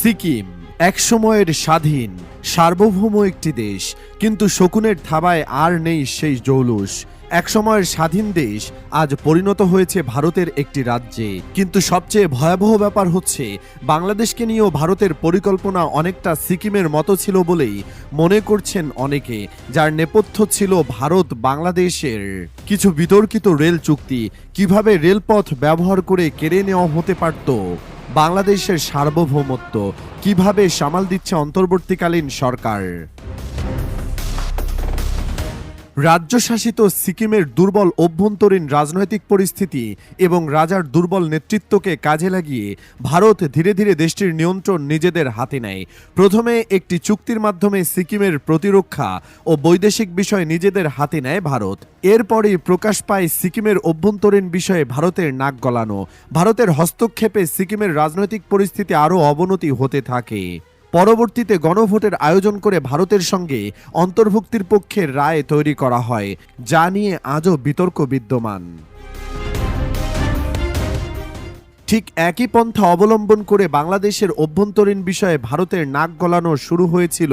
সিকিম একসময়ের স্বাধীন, সার্বভৌম একটি দেশ, কিন্তু শকুনের থাবায় আর নেই সেই জৌলুস। একসময়ের স্বাধীন দেশ আজ পরিণত হয়েছে ভারতের একটি রাজ্যে। কিন্তু সবচেয়ে ভয়াবহ ব্যাপার হচ্ছে, বাংলাদেশকে নিয়েও ভারতের পরিকল্পনা অনেকটা সিকিমের মতো ছিল বলেই মনে করছেন অনেকে, যার নেপথ্য ছিল ভারত বাংলাদেশের। কিছু বিতর্কিত রেল চুক্তি কীভাবে রেলপথ ব্যবহার করে কেড়ে নেওয়া হতে পারত? বাংলাদেশের সার্বভৌমত্ব কীভাবে সামাল দিচ্ছে অন্তর্বর্তীকালীন সরকার? রাজ্যশাসিত সিকিমের দুর্বল অভ্যন্তরীণ রাজনৈতিক পরিস্থিতি এবং রাজার দুর্বল নেতৃত্বকে কাজে লাগিয়ে ভারত ধীরে ধীরে দেশটির নিয়ন্ত্রণ নিজেদের হাতে নেয়। প্রথমে একটি চুক্তির মাধ্যমে সিকিমের প্রতিরক্ষা ও বৈদেশিক বিষয় নিজেদের হাতে নেয় ভারত। এরপরেই প্রকাশ পায় সিকিমের অভ্যন্তরীণ বিষয়ে ভারতের নাক গলানো। ভারতের হস্তক্ষেপে সিকিমের রাজনৈতিক পরিস্থিতি আরও অবনতি হতে থাকে। পরবর্তীতে গণভোটের আয়োজন করে ভারতের সঙ্গে অন্তর্ভুক্তির পক্ষে রায় তৈরি করা হয়, যা নিয়ে আজও বিতর্ক বিদ্যমান। ঠিক একই পন্থা অবলম্বন করে বাংলাদেশের অভ্যন্তরীণ বিষয়ে ভারতের নাক গলানো শুরু হয়েছিল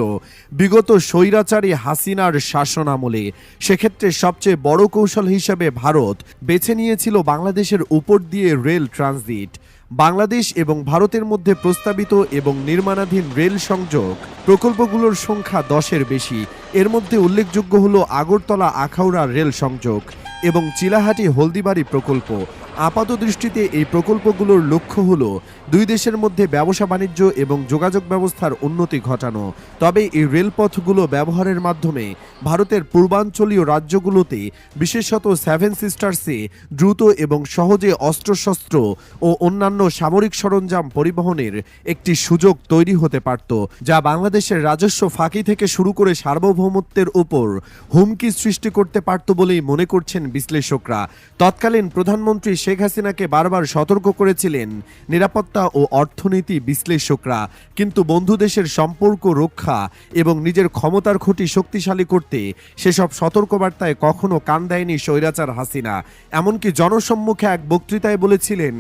বিগত স্বৈরাচারী হাসিনার শাসনামলে। সেক্ষেত্রে সবচেয়ে বড় কৌশল হিসেবে ভারত বেছে নিয়েছিল বাংলাদেশের উপর দিয়ে রেল ট্রানজিট। বাংলাদেশ এবং ভারতের মধ্যে প্রস্তাবিত এবং নির্মাণাধীন রেল সংযোগ প্রকল্পগুলোর সংখ্যা দশের বেশি। এর মধ্যে উল্লেখযোগ্য হল আগরতলা আখাউড়া রেল সংযোগ এবং চিলাহাটি হলদিবাড়ি প্রকল্প। আপাত দৃষ্টিতে এই প্রকল্পগুলোর লক্ষ্য হল দুই দেশের মধ্যে ব্যবসা বাণিজ্য এবং যোগাযোগ ব্যবস্থার উন্নতি ঘটানো। তবে এই রেলপথগুলো ব্যবহারের মাধ্যমে ভারতের পূর্বাঞ্চলীয় রাজ্যগুলোতে, বিশেষত সেভেন সিস্টার্সে, দ্রুত এবং সহজে অস্ত্রশস্ত্র ও অন্যান্য সামরিক সরঞ্জাম পরিবহনের একটি সুযোগ তৈরি হতে পারত, যা বাংলাদেশের রাজস্ব ফাঁকি থেকে শুরু করে সার্বভৌমত্বের উপর হুমকি সৃষ্টি করতে পারত বলেই মনে করছেন বিশ্লেষকরা। তৎকালীন প্রধানমন্ত্রী শেখ হাসিনাকে বারবার সতর্ক করেছিলেন নিরাপত্তা ও অর্থনীতি বিশ্লেষকরা। কিন্তু বন্ধু দেশের সম্পর্ক রক্ষা এবং নিজের ক্ষমতার খুঁটি শক্তিশালী করতে সেসব সতর্কবার্তায় কখনো কান দেয়নি স্বৈরাচার হাসিনা। এমনকি জনসম্মুখে এক বক্তৃতায় বলেছিলেন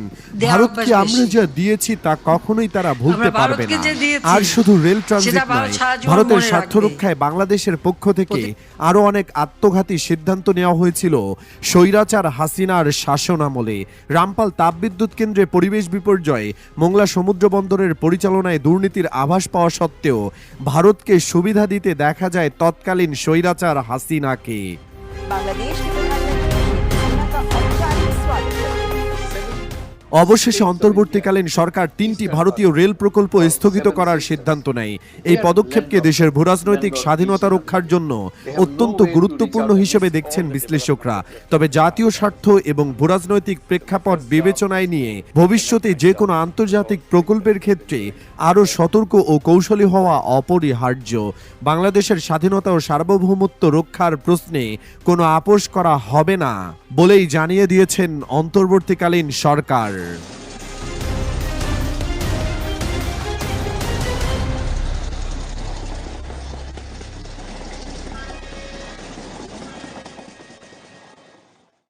ভারতকে আমরা যা দিয়েছি তা কখনোই তারা ভুলতে পারবে না। আর শুধু রেল ট্রানজিট নয় ভারতের স্বার্থ রক্ষায় বাংলাদেশের পক্ষ থেকে আরও অনেক আত্মঘাতী সিদ্ধান্ত নেওয়া হয়েছিল। স্বৈরাচার হাসিনার শাসন আমলে রামপাল তাপবিদ্যুৎ কেন্দ্রে পরিবেশ বিপর্যয়ে মোংলা সমুদ্র বন্দরের পরিচালনায় দুর্নীতির আভাস পাওয়া সত্ত্বেও ভারতকে সুবিধা দিতে দেখা যায় তৎকালীন স্বৈরাচার হাসিনাকে। বাংলাদেশ অবশেষে অন্তর্বর্তীকালীন সরকার তিনটি ভারতীয় রেল প্রকল্প স্থগিত করার সিদ্ধান্ত নেয়। এই পদক্ষেপকে দেশের ভূরাজনৈতিক স্বাধীনতা রক্ষার জন্য অত্যন্ত গুরুত্বপূর্ণ হিসেবে দেখছেন বিশ্লেষকরা। তবে জাতীয় স্বার্থ এবং ভূরাজনৈতিক প্রেক্ষাপট বিবেচনায় নিয়ে ভবিষ্যতে যে কোনো আন্তর্জাতিক প্রকল্পের ক্ষেত্রে আরও সতর্ক ও কৌশলী হওয়া অপরিহার্য। বাংলাদেশের স্বাধীনতা ও সার্বভৌমত্ব রক্ষার প্রশ্নে কোনো আপোষ করা হবে না বলেই জানিয়ে দিয়েছেন অন্তর্বর্তীকালীন সরকার। Twitter,